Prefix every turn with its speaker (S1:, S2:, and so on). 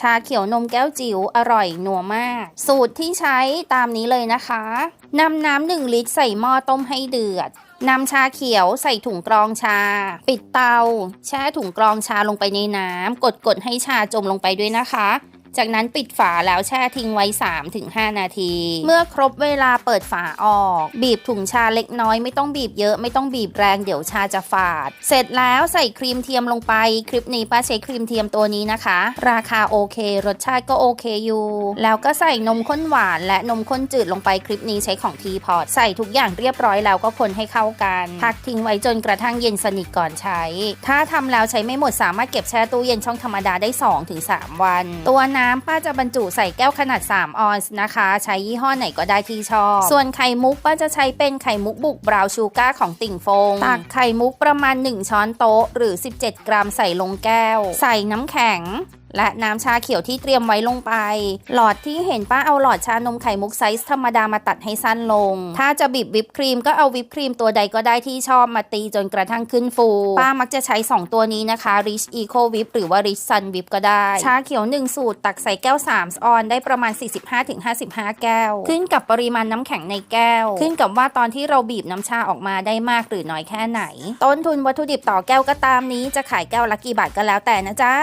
S1: ชาเขียวนมแก้วจิ๋วอร่อยนัวมาก สูตรที่ใช้ตามนี้เลยนะคะนำน้ำหนึ่งลิตรใส่หม้อต้มให้เดือดนำชาเขียวใส่ถุงกรองชา ปิดเตา แช่ถุงกรองชาลงไปในน้ำกดกดๆให้ชาจมลงไปด้วยนะคะ จากนั้นปิดฝาแล้วแช่ทิ้งไว้ 3-5 นาที เมื่อครบเวลาเปิดฝาออก บีบถุงชาเล็กน้อยไม่ต้องบีบเยอะไม่ต้องบีบแรงเดี๋ยวชาจะฝาด เสร็จแล้วใส่ครีมเทียมลงไป คลิปนี้ป้าใช้ครีมเทียมตัวนี้นะคะ ราคาโอเค รสชาติก็โอเคอยู่ แล้วก็ใส่นมข้นหวาน และนมข้นจืดลงไปคลิปนี้ใช้ของทีพอตใส่ทุกอย่างเรียบร้อยแล้วก็คนให้เข้ากัน พักทิ้งไว้จนกระทั่งเย็นสนิทก่อนใช้ ถ้าทำแล้วใช้ไม่หมดสามารถเก็บแช่ตู้เย็นช่องธรรมดาได้ 2-3 วัน ตัวน้ำป้าจะบรรจุใส่แก้วขนาด 3 ออนซ์นะคะ ใช้ยี่ห้อไหนก็ได้ที่ชอบ ส่วนไข่มุกป้าจะใช้เป็นไข่มุกบุกบราวชูการ์ของติ่งฟง ตักไข่มุกประมาณ 1 ช้อนโต๊ะ หรือ 17 กรัมใส่ลงแก้ว ใส่น้ำแข็ง และน้ำชาเขียวที่เตรียมไว้ลงไป หลอดที่เห็นป้าเอาหลอดชานมไข่มุกไซส์ธรรมดามาตัดให้สั้นลง ถ้าจะบีบวิปครีมก็เอาวิปครีมตัวใดก็ได้ที่ชอบมาตีจนกระทั่งขึ้นฟู ป้ามักจะใช้ 2 ตัวนี้นะคะ Rich Eco Whip หรือว่า Rich Sun Whip ก็ได้ ชาเขียว 1 สูตร ตักใส่แก้ว 3 ออน ได้ประมาณ 45-55 แก้ว ขึ้นกับปริมาณน้ำแข็งในแก้ว ขึ้นกับว่าตอนที่เราบีบน้ำชาออกมาได้มากหรือน้อยแค่ไหน ต้นทุนวัตถุดิบต่อแก้วก็ตามนี้จะขายแก้วละกี่บาทก็แล้วแต่นะจ๊ะ